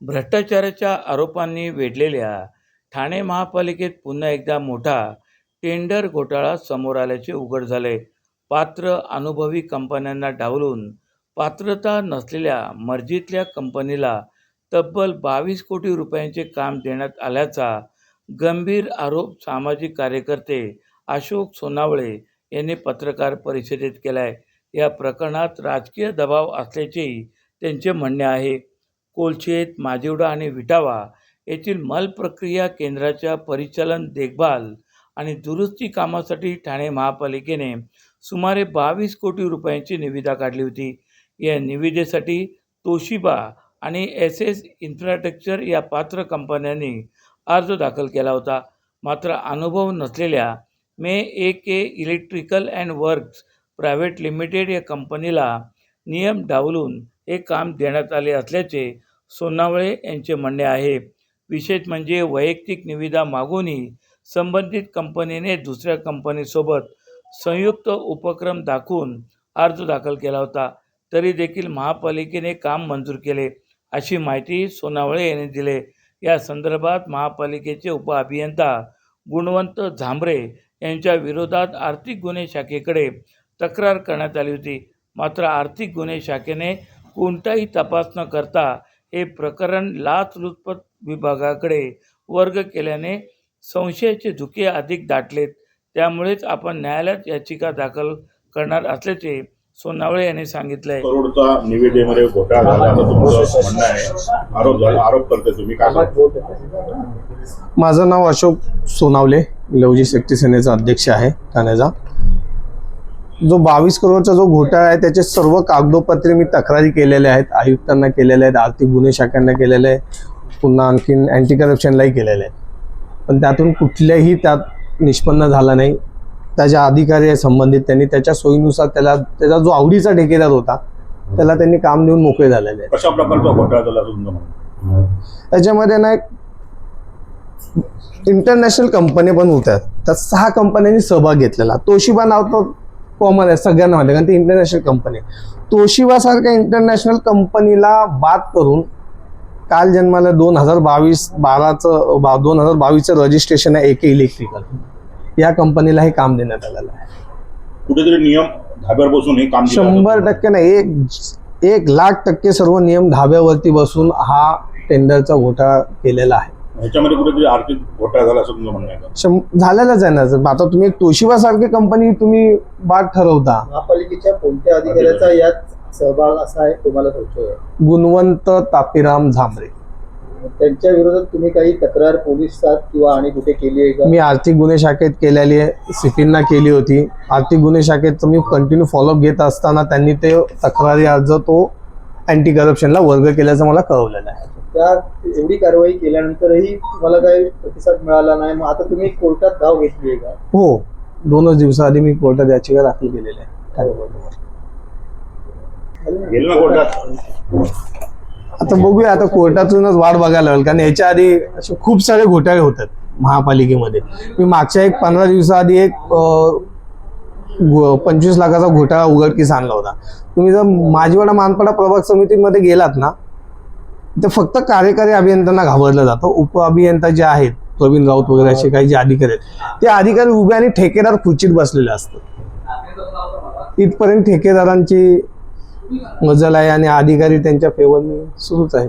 भ्रष्टाचाराच्या आरोपांनी वेढलेल्या ठाणे महापालिकेत पुन्हा एकदा मोठा टेंडर घोटाळा समोर आल्याचे उघड झाले. पात्र अनुभवी कंपन्यांना डावलून पात्रता नसलेल्या मर्जीतल्या कंपनीला तब्बल बावीस कोटी रुपयांचे काम देण्यात आल्याचा गंभीर आरोप सामाजिक कार्यकर्ते अशोक सोनावळे यांनी पत्रकार परिषदेत केला आहे या प्रकरणात राजकीय दबाव असल्याचेही त्यांचे म्हणणे आहे. कोलशेत माजिवडा आणि विटावा येथील मल प्रक्रिया केंद्राच्या परिचालन देखभाल आणि दुरुस्ती कामासाठी ठाणे महापालिकेने सुमारे बावीस कोटी रुपयांची निविदा काढली होती. या निविदेसाठी तोशिबा आणि एस एस इन्फ्रास्ट्रक्चर या पात्र कंपन्यांनी अर्ज दाखल केला होता. मात्र अनुभव नसलेल्या मे A K electrical and works private limited या कंपनीला नियम डावलून हे काम देण्यात आले असल्याचे सोनावळे यांचे म्हणणे आहे. विशेष म्हणजे वैयक्तिक निविदा मागूनही संबंधित कंपनीने दुसऱ्या कंपनीसोबत संयुक्त उपक्रम दाखवून अर्ज दाखल केला होता. तरी देखील महापालिकेने काम मंजूर केले अशी माहिती सोनावळे यांनी दिले. या संदर्भात महापालिकेचे उपअभियंता गुणवंत झांबरे यांच्या विरोधात आर्थिक गुन्हे शाखेकडे तक्रार करण्यात आली होती. मात्र आर्थिक गुन्हे शाखेने कोणताही तपास न करता हे प्रकरण लाचलुचपत विभागाकडे वर्ग केल्याने संशयाचे धुके अधिक दाटलेत. त्यामुळेच आपण न्यायालयात याचिका दाखल करणार असल्याचे सोनावळे यांनी सांगितले करोडचा निविदेमध्ये घोटाळा झाला. म्हणणं आहे. आरोप झाला. आरोप करते तुम्ही. काय सांगता? माझं नाव अशोक सोनावले. लवजी शक्ती सेनेचा अध्यक्ष आहे ठाण्याचा. जो बावीस करोडचा जो घोटाळा आहे त्याचे सर्व कागदोपत्रे मी तक्रारी केलेल्या आहेत आयुक्तांना केलेल्या आहेत आर्थिक गुन्हे शाखांना केलेले आहे पुन्हा आणखीन अँटी करप्शनलाही केलेले आहेत. पण त्यातून कुठल्याही त्यात निष्पन्न झाला नाही. त्याच्या अधिकारी आहे संबंधित त्यांनी त्याच्या सोयीनुसार त्याला त्याचा जो आवडीचा ठेकेदार होता त्याला त्यांनी काम देऊन मोकळे झालेले आहेत. कशा प्रकारचा घोटाळा झाला असं तुमचं म्हणणं आहे? त्याच्यामध्ये ना एक इंटरनॅशनल कंपनी पण होत्या. त्या सहा कंपन्यांनी सहभाग घेतलेला. तोशिबा नाव कॉमन आहे सगळ्यांना माहिती आहे, कारण ती इंटरनॅशनल कंपनी तोशिबा सारख्या इंटरनॅशनल कंपनीला बाद करून काल जन्माला दोन हजार बावीस बाराचं बा दोन हजार बावीसचं रजिस्ट्रेशन आहे एके इलेक्ट्रिकल या कंपनीला हे काम देण्यात आलेलं आहे. कुठेतरी नियम धाब्यावर बसून हे काम शंभर टक्के नाही एक एक लाख टक्के सर्व नियम धाब्यावरती बसून हा टेंडरचा घोटाळा केलेला आहे आहे. ह्याच्यामध्ये कुठेतरी आर्थिक घोटाळा झाला असं तुमचं म्हणणं आहे का? शं- झालेलंच आहे ना. जर आता तुम्ही एक तोशिबा सारखी कंपनी तुम्ही बाद ठरवता. महापालिकेच्या कोणत्या अधिकाऱ्याचा यात सहभाग असा आहे तुम्हाला संशय आहे गुणवंत तापिराम झांबरे. त्यांच्या विरोधात तुम्ही काही तक्रार पोलिसात किंवा आणि कुठे केली आहे का? मी आर्थिक गुन्हे शाखेत केलेली आहे. सिपींना केली होती. आर्थिक गुन्हे शाखेत मी कंटिन्यू फॉलोअप घेत असताना त्यांनी ते तक्रारी अर्ज तो अँटी करप्शनला वर्ग केल्याचं मला कळवलेलं आहे. त्या एवढी कारवाई केल्यानंतरही तुम्हाला काही प्रतिसाद मिळाला नाही. मग आता तुम्ही कोर्टात धाव घेतली आहे का? हो. दोनच दिवसाआधी मी कोर्टात याचिका दाखल केलेली आहे. आता बघूया आता कोर्टातूनच वाट बघायला लागेल. कारण याच्या आधी असे खूप सारे घोटाळे होतात महापालिकेमध्ये. मी मागच्या एक पंधरा दिवसाआधी एक पंचवीस लाखाचा घोटाळा उघडकीस आणला होता. तुम्ही जर माझीवाडा मानपाडा प्रभाग समितीमध्ये गेलात ना तर फक्त कार्यकारी अभियंत्यांना घाबरलं जातं. उप अभियंता जे आहेत प्रवीण राऊत वगैरे असे काही जे अधिकारी आहेत ते अधिकारी उभे आणि ठेकेदार खुर्चीत बसलेले असतात. इथपर्यंत ठेकेदारांची मजल आहे आणि अधिकारी त्यांच्या फेवरने सुरूच आहे